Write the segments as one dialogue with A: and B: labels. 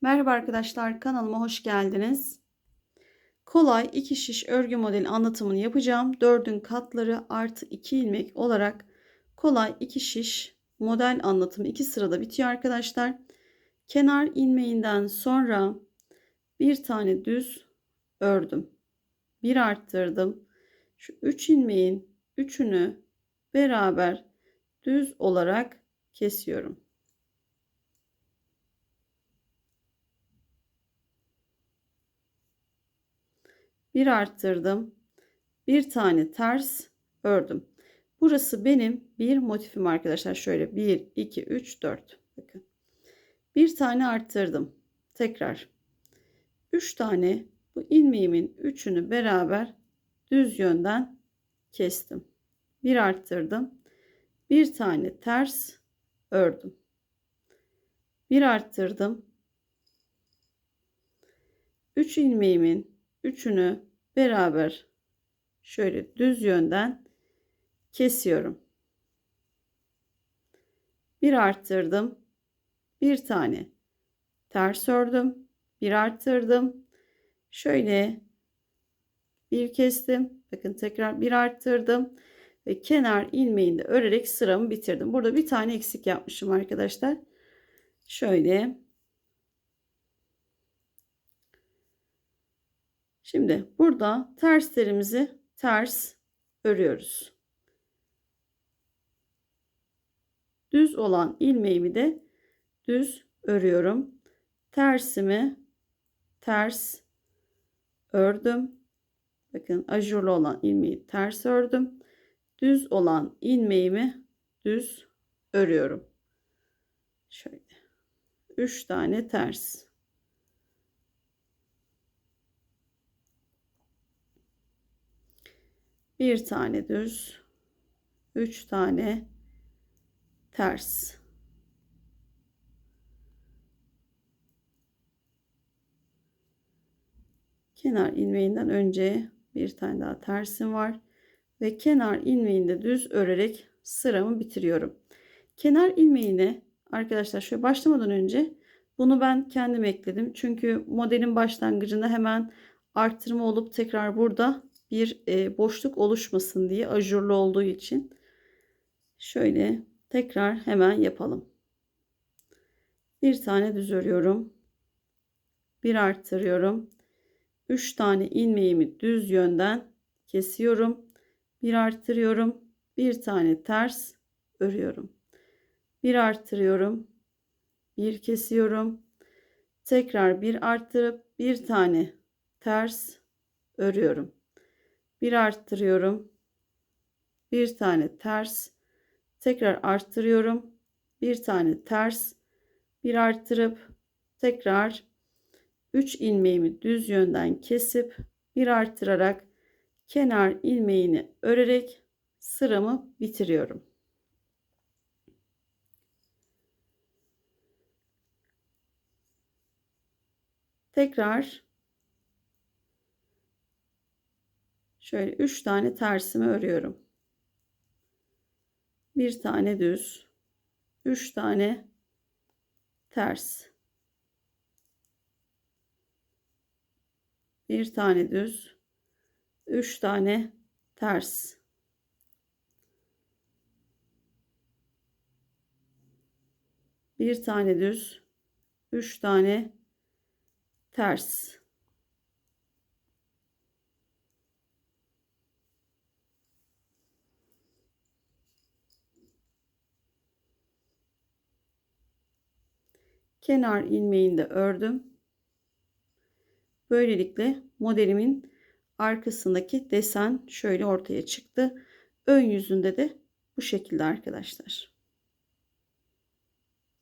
A: Merhaba arkadaşlar kanalıma hoş geldiniz. Kolay iki şiş örgü modeli anlatımını yapacağım. Dördün katları artı iki ilmek olarak kolay iki şiş model anlatımı iki sırada bitiyor arkadaşlar. Kenar ilmeğinden sonra bir tane düz ördüm. Bir arttırdım. Şu üç ilmeğin üçünü beraber düz olarak kesiyorum. Bir arttırdım. Bir tane ters ördüm. Burası benim bir motifim arkadaşlar. Şöyle 1, 2, 3, 4. Bakın. Bir tane arttırdım. Tekrar. 3 tane bu ilmeğimin üçünü beraber düz yönden kestim. Bir arttırdım. Bir tane ters ördüm. Bir arttırdım. 3 ilmeğimin üçünü beraber şöyle düz yönden kesiyorum. Bir arttırdım. Bir tane ters ördüm. Bir arttırdım. Şöyle bir kestim. Bakın tekrar bir arttırdım ve kenar ilmeğini de örerek sıramı bitirdim. Burada bir tane eksik yapmışım arkadaşlar. Şöyle Şimdi burada terslerimizi ters örüyoruz. Düz olan ilmeğimi de düz örüyorum. Tersimi ters ördüm. Bakın ajurlu olan ilmeği ters ördüm. Düz olan ilmeğimi düz örüyorum. Şöyle. 3 tane ters. Bir tane düz, üç tane ters. Kenar ilmeğinden önce bir tane daha tersim var ve kenar ilmeğinde düz örerek sıramı bitiriyorum. Kenar ilmeğine arkadaşlar şöyle başlamadan önce bunu ben kendim ekledim. Çünkü modelin başlangıcında hemen arttırma olup tekrar burada bir e, boşluk oluşmasın diye ajurlu olduğu için şöyle tekrar hemen yapalım. Bir tane düz örüyorum. Bir arttırıyorum. 3 tane ilmeğimi düz yönden kesiyorum. Bir arttırıyorum. Bir tane ters örüyorum. Bir arttırıyorum. Bir kesiyorum. Tekrar bir arttırıp bir tane ters örüyorum bir arttırıyorum. Bir tane ters. Tekrar arttırıyorum. Bir tane ters. Bir arttırıp tekrar 3 ilmeğimi düz yönden kesip bir arttırarak kenar ilmeğini örerek sıramı bitiriyorum. Tekrar Şöyle 3 tane tersimi örüyorum. Bir tane düz. 3 tane ters. Bir tane düz. 3 tane ters. Bir tane düz. 3 tane ters. Kenar ilmeğini de ördüm. Böylelikle modelimin arkasındaki desen şöyle ortaya çıktı. Ön yüzünde de bu şekilde arkadaşlar.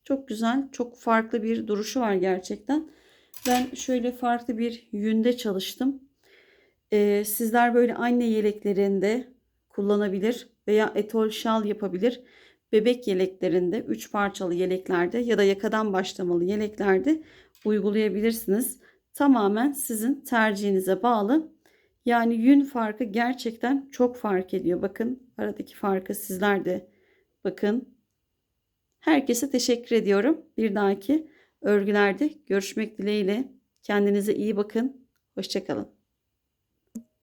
A: Çok güzel, çok farklı bir duruşu var gerçekten. Ben şöyle farklı bir yünde çalıştım. Ee, sizler böyle anne yeleklerinde kullanabilir veya etol şal yapabilir bebek yeleklerinde, 3 parçalı yeleklerde ya da yakadan başlamalı yeleklerde uygulayabilirsiniz. Tamamen sizin tercihinize bağlı. Yani yün farkı gerçekten çok fark ediyor. Bakın aradaki farkı sizler de bakın. Herkese teşekkür ediyorum. Bir dahaki örgülerde görüşmek dileğiyle. Kendinize iyi bakın. Hoşçakalın.